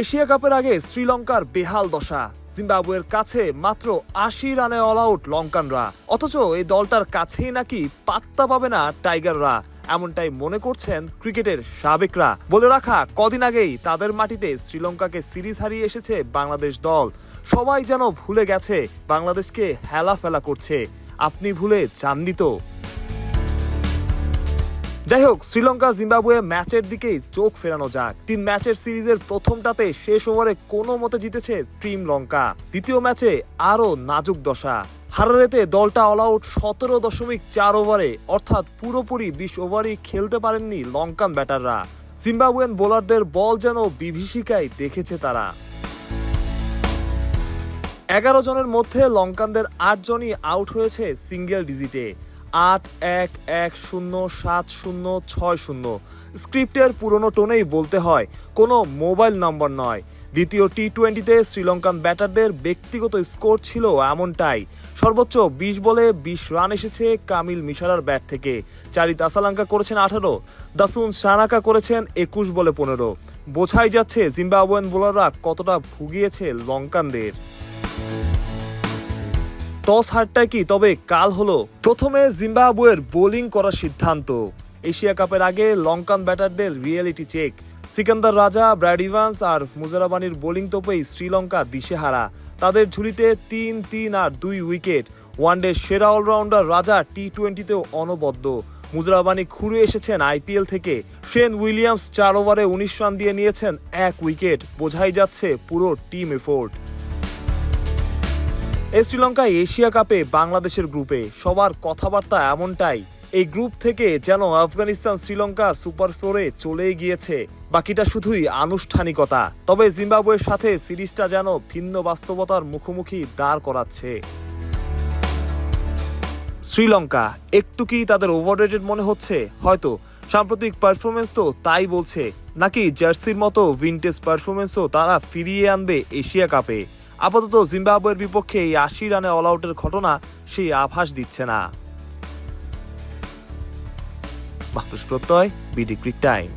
Asia কাপের আগে শ্রীলঙ্কার বেহাল দশা। জিম্বাবুয়ের কাছে মাত্র আশি রানে অল আউট লঙ্কানরা। অথচ এই দলটার কাছেই নাকি পাত্তা পাবে না টাইগাররা। এমনটাই মনে করছেন ক্রিকেটের সাবেকরা। বলে রাখা, কদিন আগেই তাদের মাটিতে শ্রীলঙ্কাকে সিরিজ হারিয়ে এসেছে বাংলাদেশ দল। সবাই যেন ভুলে গেছে, বাংলাদেশকে হেলা ফেলা করছে। আপনি ভুলে চাননি তো? যাই হোক শ্রীলঙ্কা, জিম্বাবুয়ে ম্যাচের দিকেই চোখ ফেরানো যাক। তিন ম্যাচের সিরিজের প্রথমটাতে শেষ ওভারে কোনো মতে জিতেছে টিম লঙ্কা। দ্বিতীয় ম্যাচে আরও নাজুক দশা। হারারেতে দলটা অল আউট সতেরো দশমিক চার ওভারে, অর্থাৎ পুরোপুরি বিশ ওভারই খেলতে পারেননি লঙ্কান ব্যাটাররা। জিম্বাবুয়েন বোলারদের বল যেন বিভীষিকায় দেখেছে তারা। এগারো জনের মধ্যে লঙ্কানদের আট জনই আউট হয়েছে সিঙ্গেল ডিজিটে আট এক এক শূন্য সাত শূন্য ছয় শূন্য। স্ক্রিপ্টের পুরনো টোনেই বলতে হয়, কোনো মোবাইল নম্বর নয়। দ্বিতীয় টি টোয়েন্টিতে শ্রীলঙ্কান ব্যাটারদের ব্যক্তিগত স্কোর ছিল এমনটাই। সর্বোচ্চ বিশ বলে বিশ রান এসেছে কামিল মিশারার ব্যাট থেকে। চারি তাসালাঙ্কা করেছেন আঠারো, দাসুন সানাকা করেছেন একুশ বলে পনেরো। বোঝাই যাচ্ছে, জিম্বাবুয়ান বোলাররা কতটা ভুগিয়েছে লঙ্কানদের। টস হারটা কি? তবে কাল হলো প্রথমে জিম্বাবুয়ের বোলিং করার সিদ্ধান্ত। এশিয়া কাপের আগে লঙ্কান ব্যাটারদের reality check Sikandar Raza Brad Evans আর মুজারাবানির বোলিং তোপেই শ্রীলঙ্কা দিশেহারা। তাদের ঝুলিতে তিন তিন আর দুই উইকেট। ওয়ানডে সেরা অলরাউন্ডার রাজা টি টোয়েন্টিতেও অনবদ্য। মুজরাবানি খুঁড়ে এসেছেন আইপিএল থেকে। শেন উইলিয়ামস চার ওভারে উনিশ রান দিয়ে নিয়েছেন এক উইকেট। বোঝাই যাচ্ছে পুরো টিম এফোর্ট শ্রীলঙ্কা এশিয়া কাপে বাংলাদেশের গ্রুপে। সবার কথাবার্তা এমনটাই। এই গ্রুপ থেকে যেন আফগানিস্তান শ্রীলঙ্কা সুপার ফোরে চলে গিয়েছে। বাকিটা শুধুই আনুষ্ঠানিকতা। তবে জিম্বাবুয়ের সাথে সিরিজটা যেন ভিন্ন বাস্তবতার মুখোমুখি দাঁড় করাচ্ছে। শ্রীলঙ্কা, একটু কি তাদের ওভাররেটেড মনে হচ্ছে? হয়তো। সাম্প্রতিক পারফরমেন্স তো তাই বলছে। নাকি জার্সির মতো ভিনটেজ পারফরমেন্সও তারা ফিরিয়ে আনবে এশিয়া কাপে? আপাতত জিম্বাবুয়ের বিপক্ষে এই আশি রানে অল আউটের ঘটনা সেই আভাস দিচ্ছে না। প্রত্যয়, বিডি ক্রিক টাইম।